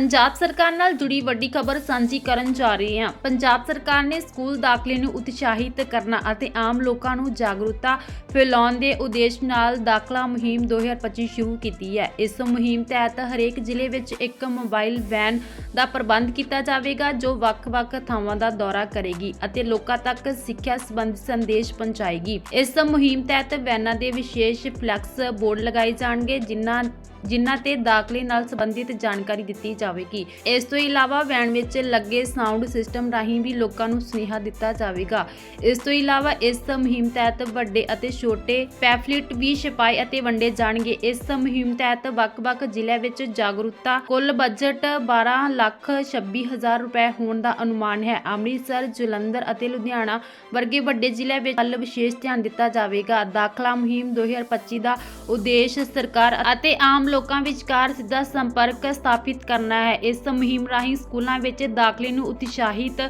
ਪੰਜਾਬ ਸਰਕਾਰ ਨਾਲ ਜੁੜੀ ਵੱਡੀ ਖਬਰ ਸਾਂਝੀ ਕਰਨ ਜਾ ਰਹੇ ਹਾਂ। ਪੰਜਾਬ ਸਰਕਾਰ ਨੇ ਸਕੂਲ ਦਾਖਲੇ ਨੂੰ ਉਤਸ਼ਾਹਿਤ ਕਰਨਾ ਅਤੇ ਆਮ ਲੋਕਾਂ ਨੂੰ ਜਾਗਰੂਕਤਾ ਫੈਲਾਉਣ ਦੇ ਉਦੇਸ਼ ਨਾਲ ਦਾਖਲਾ ਮੁਹਿੰਮ 2025 ਸ਼ੁਰੂ ਕੀਤੀ ਹੈ। ਇਸ ਮੁਹਿੰਮ ਤਹਿਤ ਹਰੇਕ ਜ਼ਿਲ੍ਹੇ ਵਿੱਚ ਇੱਕ ਮੋਬਾਈਲ ਵੈਨ ਦਾ ਪ੍ਰਬੰਧ ਕੀਤਾ ਜਾਵੇਗਾ, ਜੋ ਵੱਖ-ਵੱਖ ਥਾਵਾਂ ਦਾ ਦੌਰਾ ਕਰੇਗੀ ਅਤੇ ਲੋਕਾਂ ਤੱਕ ਸਿੱਖਿਆ ਸੰਬੰਧੀ ਸੰਦੇਸ਼ ਪਹੁੰਚਾਏਗੀ। ਇਸ ਮੁਹਿੰਮ ਤਹਿਤ ਵੈਨਾਂ ਦੇ ਵਿਸ਼ੇਸ਼ ਫਲੈਕਸ ਬੋਰਡ ਲਗਾਏ ਜਾਣਗੇ, ਜਿਨ੍ਹਾਂ ਜਿਨ੍ਹਾਂ ਤੇ ਦਾਖਲੇ ਨਾਲ ਸੰਬੰਧਿਤ ਜਾਣਕਾਰੀ ਦਿੱਤੀ ਜਾਵੇਗੀ। ਇਸ ਤੋਂ ਇਲਾਵਾ ਵੈਨ ਵਿੱਚ ਲੱਗੇ ਸਾਊਂਡ ਸਿਸਟਮ ਰਾਹੀਂ ਵੀ ਲੋਕਾਂ ਨੂੰ ਸੁਨੇਹਾ ਦਿੱਤਾ ਜਾਵੇਗਾ। ਇਸ ਤੋਂ ਇਲਾਵਾ ਇਸ ਮੁਹਿੰਮ ਤਹਿਤ ਵੱਡੇ ਅਤੇ ਛੋਟੇ ਪੈਫਲਿਟ ਵੀ ਛਪਾਏ ਅਤੇ ਵੰਡੇ ਜਾਣਗੇ। ਇਸ ਮੁਹਿੰਮ ਤਹਿਤ ਵੱਖ-ਵੱਖ ਜ਼ਿਲ੍ਹਿਆਂ ਵਿੱਚ ਜਾਗਰੂਕਤਾ, ਕੁੱਲ ਬਜਟ 12 ਲੱਖ 26 ਹਜ਼ਾਰ ਰੁਪਏ ਹੋਣ ਦਾ ਅਨੁਮਾਨ ਹੈ। ਅੰਮ੍ਰਿਤਸਰ, ਜਲੰਧਰ ਅਤੇ ਲੁਧਿਆਣਾ ਵਰਗੇ ਵੱਡੇ ਜ਼ਿਲ੍ਹਿਆਂ ਵਿੱਚ ਵੱਲ ਵਿਸ਼ੇਸ਼ ਧਿਆਨ ਦਿੱਤਾ ਜਾਵੇਗਾ। ਦਾਖਲਾ ਮੁਹਿੰਮ 2025 ਦਾ ਉਦੇਸ਼ ਸਰਕਾਰ ਅਤੇ ਆਮ ਲੋਕਾਂ ਵਿਚਕਾਰ ਸਿੱਧਾ ਸੰਪਰਕ ਸਥਾਪਿਤ ਕਰਨਾ ਹੈ। ਇਸ ਮੁਹਿੰਮ ਰਾਹੀਂ ਸਕੂਲਾਂ ਵਿੱਚ ਦਾਖਲੇ ਨੂੰ ਉਤਸ਼ਾਹਿਤ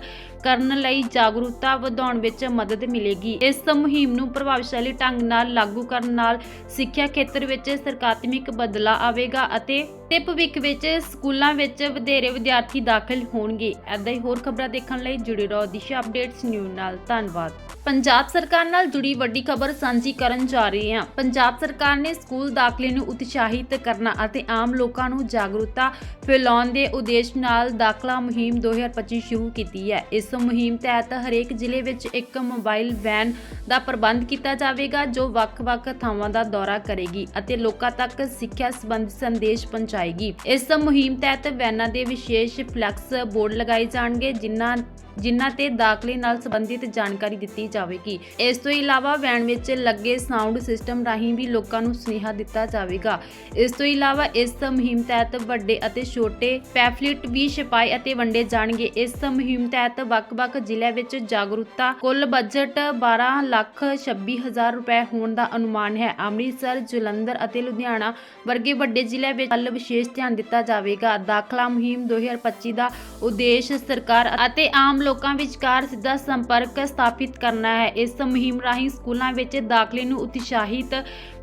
ਕਰਨ ਲਈ ਜਾਗਰੂਕਤਾ ਵਧਾਉਣ ਵਿੱਚ ਮਦਦ ਮਿਲੇਗੀ। ਇਸ ਮੁਹਿੰਮ ਨੂੰ ਪ੍ਰਭਾਵਸ਼ਾਲੀ ਢੰਗ ਨਾਲ ਲਾਗੂ ਕਰਨ ਨਾਲ ਸਿੱਖਿਆ ਖੇਤਰ ਵਿੱਚ ਸਰਕਾਤਮਿਕ ਬਦਲਾਅ ਆਵੇਗਾ ਅਤੇ ਤੇ ਭਵਿੱਖ ਵਿੱਚ ਸਕੂਲਾਂ ਵਿੱਚ ਵਧੇਰੇ ਵਿਦਿਆਰਥੀ ਦਾਖਲ ਹੋਣਗੇ। ਐਦਾਂ ਹੀ ਹੋਰ ਖਬਰਾਂ ਦੇਖਣ ਲਈ ਜੁੜੇ ਰਹੋ। ਦਿਸ਼ਾ ਅਪਡੇਟਸ ਨਿਊਜ਼ ਨਾਲ। ਧੰਨਵਾਦ। ਪੰਜਾਬ ਸਰਕਾਰ ਨਾਲ ਜੁੜੀ ਵੱਡੀ ਖਬਰ ਸਾਂਝੀ ਕਰਨ ਜਾ ਰਹੇ ਹਾਂ। ਪੰਜਾਬ ਸਰਕਾਰ ਨੇ ਸਕੂਲ ਦਾਖਲੇ ਨੂੰ ਉਤਸ਼ਾਹਿਤ ਕਰਨਾ ਅਤੇ ਆਮ ਲੋਕਾਂ ਨੂੰ ਜਾਗਰੂਕਤਾ ਫੈਲਾਉਣ ਦੇ ਉਦੇਸ਼ ਨਾਲ ਦਾਖਲਾ ਮੁਹਿੰਮ 2025 ਸ਼ੁਰੂ ਕੀਤੀ ਹੈ। ਇਸ ਮੁਹਿੰਮ ਤਹਿਤ ਹਰੇਕ ਜ਼ਿਲ੍ਹੇ ਵਿੱਚ ਇੱਕ ਮੋਬਾਈਲ ਵੈਨ ਦਾ ਪ੍ਰਬੰਧ ਕੀਤਾ ਜਾਵੇਗਾ, ਜੋ ਵੱਖ-ਵੱਖ ਥਾਵਾਂ ਦਾ ਦੌਰਾ ਕਰੇਗੀ ਅਤੇ ਲੋਕਾਂ ਤੱਕ ਸਿੱਖਿਆ ਸੰਬੰਧੀ ਸੰਦੇਸ਼ ਪਹੁੰਚਾਏਗੀ। ਇਸ ਮੁਹਿੰਮ ਤਹਿਤ ਵੈਨਾਂ ਦੇ ਵਿਸ਼ੇਸ਼ ਫਲੈਕਸ ਬੋਰਡ ਲਗਾਏ ਜਾਣਗੇ, ਜਿਨ੍ਹਾਂ ਜਿਨ੍ਹਾਂ ਤੇ ਦਾਖਲੇ ਨਾਲ ਸੰਬੰਧਿਤ ਜਾਣਕਾਰੀ ਦਿੱਤੀ ਜਾਵੇਗੀ। ਇਸ ਤੋਂ ਇਲਾਵਾ ਵੈਨ ਵਿੱਚ ਲੱਗੇ ਸਾਊਂਡ ਸਿਸਟਮ ਰਾਹੀਂ ਵੀ ਲੋਕਾਂ ਨੂੰ ਸੁਨੇਹਾ ਦਿੱਤਾ ਜਾਵੇਗਾ। ਇਸ ਤੋਂ ਇਲਾਵਾ ਇਸ ਮੁਹਿੰਮ ਤਹਿਤ ਵੱਡੇ ਅਤੇ ਛੋਟੇ ਪੈਫਲਿਟ ਵੀ ਛਪਾਏ ਅਤੇ ਵੰਡੇ ਜਾਣਗੇ। ਇਸ ਮੁਹਿੰਮ ਤਹਿਤ ਵੱਖ-ਵੱਖ ਜ਼ਿਲ੍ਹਿਆਂ ਵਿੱਚ ਜਾਗਰੂਕਤਾ, ਕੁੱਲ ਬਜਟ 12 ਲੱਖ 26 ਹਜ਼ਾਰ ਰੁਪਏ ਹੋਣ ਦਾ ਅਨੁਮਾਨ ਹੈ। ਅੰਮ੍ਰਿਤਸਰ, ਜਲੰਧਰ ਅਤੇ ਲੁਧਿਆਣਾ ਵਰਗੇ ਵੱਡੇ ਜ਼ਿਲ੍ਹਿਆਂ ਵਿੱਚ ਵੱਲ ਵਿਸ਼ੇਸ਼ ਧਿਆਨ ਦਿੱਤਾ ਜਾਵੇਗਾ। ਦਾਖਲਾ ਮੁਹਿੰਮ 2025 ਦਾ ਉਦੇਸ਼ ਸਰਕਾਰ ਅਤੇ ਆਮ ਲੋਕਾਂ ਵਿਚਕਾਰ ਸਿੱਧਾ ਸੰਪਰਕ ਸਥਾਪਿਤ ਕਰਨਾ ਹੈ। ਇਸ ਮੁਹਿੰਮ ਰਾਹੀਂ ਸਕੂਲਾਂ ਵਿੱਚ ਦਾਖਲੇ ਨੂੰ ਉਤਸ਼ਾਹਿਤ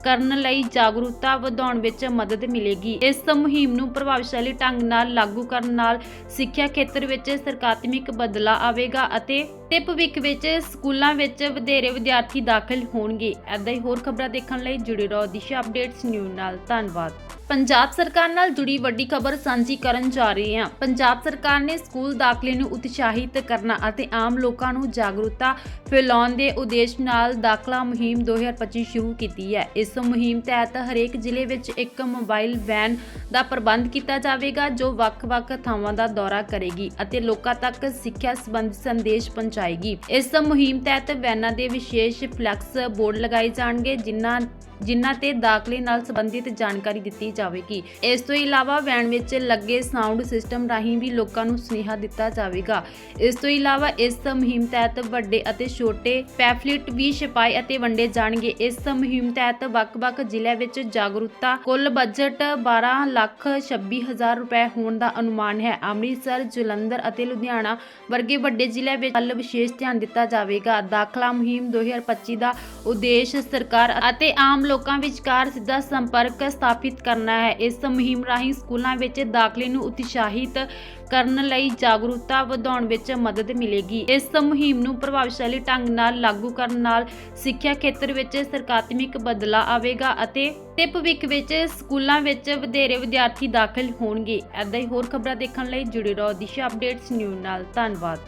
ਕਰਨ ਲਈ ਜਾਗਰੂਕਤਾ ਵਧਾਉਣ ਵਿੱਚ ਮਦਦ ਮਿਲੇਗੀ। ਇਸ ਮੁਹਿੰਮ ਨੂੰ ਪ੍ਰਭਾਵਸ਼ਾਲੀ ਢੰਗ ਨਾਲ ਲਾਗੂ ਕਰਨ ਨਾਲ ਸਿੱਖਿਆ ਖੇਤਰ ਵਿੱਚ ਸਰਕਾਤਮਿਕ ਬਦਲਾਅ ਆਵੇਗਾ ਅਤੇ ਤੇ ਭਵਿੱਖ ਵਿੱਚ ਸਕੂਲਾਂ ਵਿੱਚ ਵਧੇਰੇ ਵਿਦਿਆਰਥੀ ਦਾਖਲ ਹੋਣਗੇ। ਐਦਾਂ ਹੀ ਹੋਰ ਖਬਰਾਂ ਦੇਖਣ ਲਈ ਜੁੜੇ ਰਹੋ। ਦਿਸ਼ਾ ਅਪਡੇਟਸ ਨਿਊਜ਼ ਨਾਲ। ਧੰਨਵਾਦ। ਪੰਜਾਬ ਸਰਕਾਰ ਨਾਲ ਜੁੜੀ ਵੱਡੀ ਖਬਰ ਸਾਂਝੀ ਕਰਨ ਜਾ ਰਹੇ ਹਾਂ। ਪੰਜਾਬ ਸਰਕਾਰ ਨੇ ਸਕੂਲ ਦਾਖਲੇ ਨੂੰ ਉਤਸ਼ਾਹਿਤ ਕਰਨਾ ਅਤੇ ਆਮ ਲੋਕਾਂ ਨੂੰ ਜਾਗਰੂਕਤਾ ਫੈਲਾਉਣ ਦੇ ਉਦੇਸ਼ ਨਾਲ ਦਾਖਲਾ ਮੁਹਿੰਮ 2025 ਸ਼ੁਰੂ ਕੀਤੀ ਹੈ। ਇਸ ਮੁਹਿੰਮ ਤਹਿਤ ਹਰੇਕ ਜ਼ਿਲ੍ਹੇ ਵਿੱਚ ਇੱਕ ਮੋਬਾਈਲ ਵੈਨ ਦਾ ਪ੍ਰਬੰਧ ਕੀਤਾ ਜਾਵੇਗਾ, ਜੋ ਵੱਖ-ਵੱਖ ਥਾਵਾਂ ਦਾ ਦੌਰਾ ਕਰੇਗੀ ਅਤੇ ਲੋਕਾਂ ਤੱਕ ਸਿੱਖਿਆ ਸੰਬੰਧੀ ਸੰਦੇਸ਼ ਪਹੁੰਚਾਏਗੀ। ਇਸ ਮੁਹਿੰਮ ਤਹਿਤ ਵੈਨਾਂ ਦੇ ਵਿਸ਼ੇਸ਼ ਫਲੈਕਸ ਬੋਰਡ ਲਗਾਏ ਜਾਣਗੇ, ਜਿਨ੍ਹਾਂ ਜਿਨ੍ਹਾਂ ਤੇ ਦਾਖਲੇ ਨਾਲ ਸੰਬੰਧਿਤ ਜਾਣਕਾਰੀ ਦਿੱਤੀ ਜਾਵੇਗੀ। ਇਸ ਤੋਂ ਇਲਾਵਾ ਵੈਨ ਵਿੱਚ ਲੱਗੇ ਸਾਊਂਡ ਸਿਸਟਮ ਰਾਹੀਂ ਵੀ ਲੋਕਾਂ ਨੂੰ ਸੁਨੇਹਾ ਦਿੱਤਾ ਜਾਵੇਗਾ। ਇਸ ਤੋਂ ਇਲਾਵਾ ਇਸ ਮੁਹਿੰਮ ਤਹਿਤ ਵੱਡੇ ਅਤੇ ਛੋਟੇ ਪੈਫਲਿਟ ਵੀ ਛਪਾਏ ਅਤੇ ਵੰਡੇ ਜਾਣਗੇ। ਇਸ ਮੁਹਿੰਮ ਤਹਿਤ ਵੱਖ-ਵੱਖ ਜ਼ਿਲ੍ਹਿਆਂ ਵਿੱਚ ਜਾਗਰੂਕਤਾ, ਕੁੱਲ ਬਜਟ 12 ਲੱਖ 26 ਹਜ਼ਾਰ ਰੁਪਏ ਹੋਣ ਦਾ ਅਨੁਮਾਨ ਹੈ। ਅੰਮ੍ਰਿਤਸਰ, ਜਲੰਧਰ ਅਤੇ ਲੁਧਿਆਣਾ ਵਰਗੇ ਵੱਡੇ ਜ਼ਿਲ੍ਹਿਆਂ ਵਿੱਚ ਵੱਲ ਵਿਸ਼ੇਸ਼ ਧਿਆਨ ਦਿੱਤਾ ਜਾਵੇਗਾ। ਦਾਖਲਾ ਮੁਹਿੰਮ 2025 ਦਾ ਉਦੇਸ਼ ਸਰਕਾਰ ਅਤੇ ਆਮ ਲੋਕਾਂ ਵਿਚਕਾਰ ਸਿੱਧਾ ਸੰਪਰਕ ਸਥਾਪਿਤ ਕਰਨਾ ਹੈ। ਇਸ ਮੁਹਿੰਮ ਰਾਹੀਂ ਸਕੂਲਾਂ ਵਿੱਚ ਦਾਖਲੇ ਨੂੰ ਉਤਸ਼ਾਹਿਤ ਕਰਨ ਲਈ ਜਾਗਰੂਕਤਾ ਵਧਾਉਣ ਵਿੱਚ ਮਦਦ ਮਿਲੇਗੀ। ਇਸ ਮੁਹਿੰਮ ਨੂੰ ਪ੍ਰਭਾਵਸ਼ਾਲੀ ਢੰਗ ਨਾਲ ਲਾਗੂ ਕਰਨ ਨਾਲ ਸਿੱਖਿਆ ਖੇਤਰ ਵਿੱਚ ਸਰਕਾਤਮਿਕ ਬਦਲਾ ਆਵੇਗਾ ਅਤੇ ਤੇ ਭਵਿੱਖ ਵਿੱਚ ਸਕੂਲਾਂ ਵਿੱਚ ਵਧੇਰੇ ਵਿਦਿਆਰਥੀ ਦਾਖਲ ਹੋਣਗੇ। ਐਦਾਂ ਹੀ ਹੋਰ ਖਬਰਾਂ ਦੇਖਣ ਲਈ ਜੁੜੇ ਰਹੋ। ਦਿਸ਼ਾ ਅਪਡੇਟਸ ਨਿਊਜ਼ ਨਾਲ। ਧੰਨਵਾਦ।